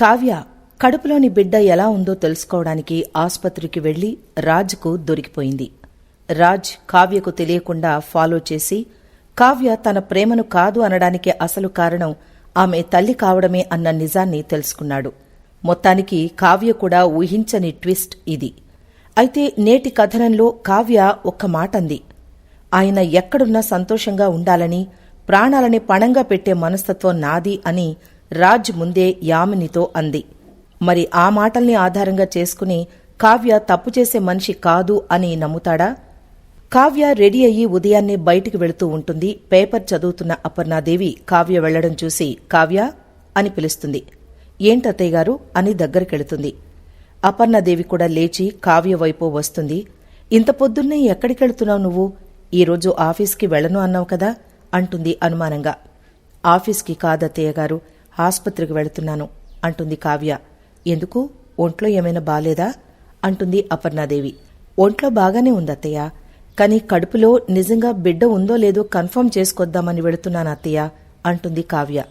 కావ్య కడుపులోని బిడ్డ ఎలా ఉందో తెలుసుకోవడానికి ఆసుపత్రికి వెళ్ళి రాజ్కు దొరికిపోయింది. రాజ్ కావ్యకు తెలియకుండా ఫాలో చేసి కావ్య తన ప్రేమను కాదు అనడానికి అసలు కారణం ఆమె తల్లి కావడమే అన్న నిజాన్ని తెలుసుకున్నాడు. మొత్తానికి కావ్య కూడా ఊహించని ట్విస్ట్ ఇది. అయితే నేటి కథనంలో కావ్య ఒక్క మాటంది. ఆయన ఎక్కడున్నా సంతోషంగా ఉండాలని ప్రాణాలని పణంగా పెట్టే మనస్తత్వం నాది అని రాజ్ ముందే యామినితో అంది. మరి ఆ మాటల్ని ఆధారంగా చేసుకుని కావ్య తప్పు చేసే మనిషి కాదు అని నమ్ముతాడా? కావ్య రెడీ అయ్యి ఉదయాన్నే బయటికి వెళుతూ ఉంటుంది. పేపర్ చదువుతున్న అపర్ణాదేవి కావ్య వెళ్ళడం చూసి కావ్య? అని పిలుస్తుంది. ఏంటత్తయ్య గారు? అని దగ్గరికెళుతుంది అపర్ణాదేవి కూడా లేచి కావ్య వైపు వస్తుంది. ఇంత పొద్దున్నే ఎక్కడికెళ్తున్నావు నువ్వు? ఈరోజు ఆఫీస్కి వెళ్ళను అన్నావు కదా? అంటుంది అనుమానంగా. ఆఫీస్కి కాదత్తయ్య గారు. ఆస్పత్రికి వెళుతున్నాను అంటుంది కావ్య. ఎందుకు? ఒంట్లో ఏమైనా బాలేదా? అంటుంది అపర్ణాదేవి. ఒంట్లో బాగానే ఉందత్తయ్య. కానీ కడుపులో నిజంగా బిడ్డ ఉందో లేదో కన్ఫర్మ్ చేసుకొద్దామని వెళుతున్నాను అత్తయ్య అంటుంది కావ్య.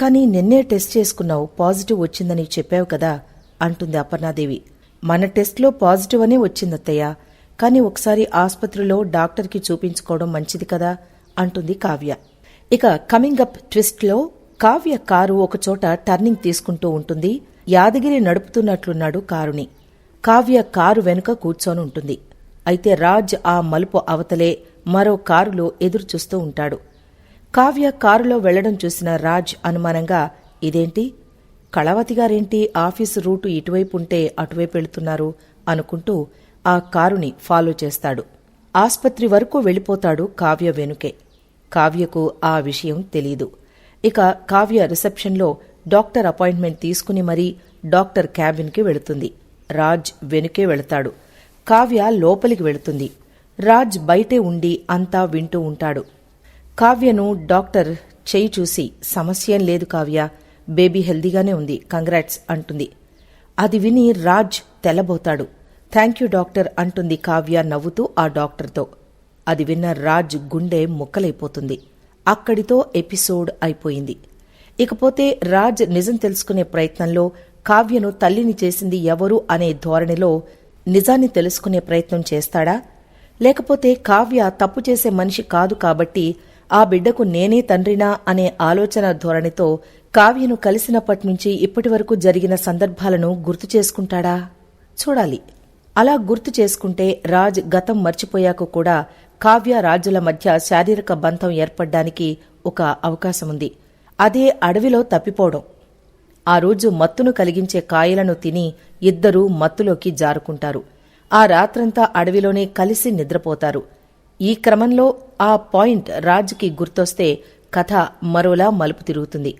కానీ నిన్నే టెస్ట్ చేసుకున్నావు పాజిటివ్ వచ్చిందని చెప్పావు కదా అంటుంది అపర్ణాదేవి. మన టెస్ట్లో పాజిటివ్ అనే వచ్చిందత్తయ్య కానీ ఒకసారి ఆసుపత్రిలో డాక్టర్కి చూపించుకోవడం మంచిది కదా అంటుంది కావ్య. ఇక కమింగ్ అప్ ట్విస్ట్లో కావ్య కారు ఒకచోట టర్నింగ్ తీసుకుంటూ ఉంటుంది. యాదగిరి నడుపుతున్నట్లున్నాడు కారుని. కావ్య కారు వెనుక కూర్చొని ఉంటుంది. అయితే రాజ్ ఆ మలుపు అవతలే మరో కారులో ఎదురు చూస్తూ ఉంటాడు. కావ్య కారులో వెళ్ళడం చూసిన రాజ్ అనుమానంగా ఇదేంటి? కళావతిగారేంటి ఆఫీసు రూటు ఇటువైపు ఉంటే అటువైపు వెళుతున్నారు అనుకుంటూ ఆ కారుని ఫాలో చేస్తాడు. ఆస్పత్రి వరకు వెళ్ళిపోతాడు కావ్య వెనుకే. కావ్యకు ఆ విషయం తెలీదు. ఇక కావ్య రిసెప్షన్లో డాక్టర్ అపాయింట్మెంట్ తీసుకుని మరీ డాక్టర్ క్యాబిన్కి వెళుతుంది. రాజ్ వెనుకే వెళతాడు. కావ్య లోపలికి వెళుతుంది. రాజ్ బయటే ఉండి అంతా వింటూ ఉంటాడు. కావ్యను డాక్టర్ చేయి చూసి సమస్యేం లేదు కావ్య. బేబీ హెల్దీగానే ఉంది. కంగ్రాట్స్ అంటుంది. అది విని రాజ్ తెల్లబోతాడు. థ్యాంక్ యూ డాక్టర్ అంటుంది కావ్య నవ్వుతూ ఆ డాక్టర్తో. అది విన్న రాజ్ గుండె ముక్కలైపోతుంది. అక్కడితో ఎపిసోడ్ అయిపోయింది. ఇకపోతే రాజ్ నిజం తెలుసుకునే ప్రయత్నంలో కావ్యను తల్లిని చేసింది ఎవరు అనే ధోరణిలో నిజాన్ని తెలుసుకునే ప్రయత్నం చేస్తాడా? లేకపోతే కావ్య తప్పు చేసే మనిషి కాదు కాబట్టి ఆ బిడ్డకు నేనే తండ్రినా అనే ఆలోచన ధోరణితో కావ్యను కలిసినప్పటి నుంచి ఇప్పటి వరకు జరిగిన సందర్భాలను గుర్తు చేసుకుంటాడా? చూడాలి. అలా గుర్తు చేసుకుంటే రాజ్ గతం మర్చిపోయాక కూడా కావ్య రాజుల మధ్య శారీరక బంధం ఏర్పడ్డానికి ఒక అవకాశముంది. అదే అడవిలో తప్పిపోవడం. ఆ రోజు మత్తును కలిగించే కాయలను తిని ఇద్దరూ మత్తులోకి జారుకుంటారు. ఆ రాత్రంతా అడవిలోనే కలిసి నిద్రపోతారు. ఈ క్రమంలో ఆ పాయింట్ రాజ్కి గుర్తొస్తే కథ మరోలా మలుపు తిరుగుతుంది.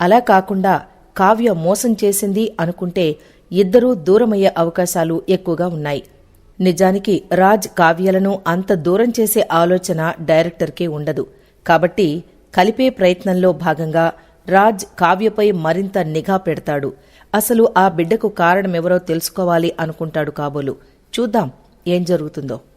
అలా కాకుండా కావ్య మోసం చేసింది అనుకుంటే ఇద్దరూ దూరమయ్యే అవకాశాలు ఎక్కువగా ఉన్నాయి. నిజానికి రాజ్ కావ్యలను అంత దూరం చేసే ఆలోచన డైరెక్టర్కే ఉండదు. కాబట్టి కలిపే ప్రయత్నంలో భాగంగా రాజ్ కావ్యపై మరింత నిఘా పెడతాడు. అసలు ఆ బిడ్డకు కారణమెవరో తెలుసుకోవాలి అనుకుంటాడు కాబోలు. చూద్దాం ఏం జరుగుతుందో.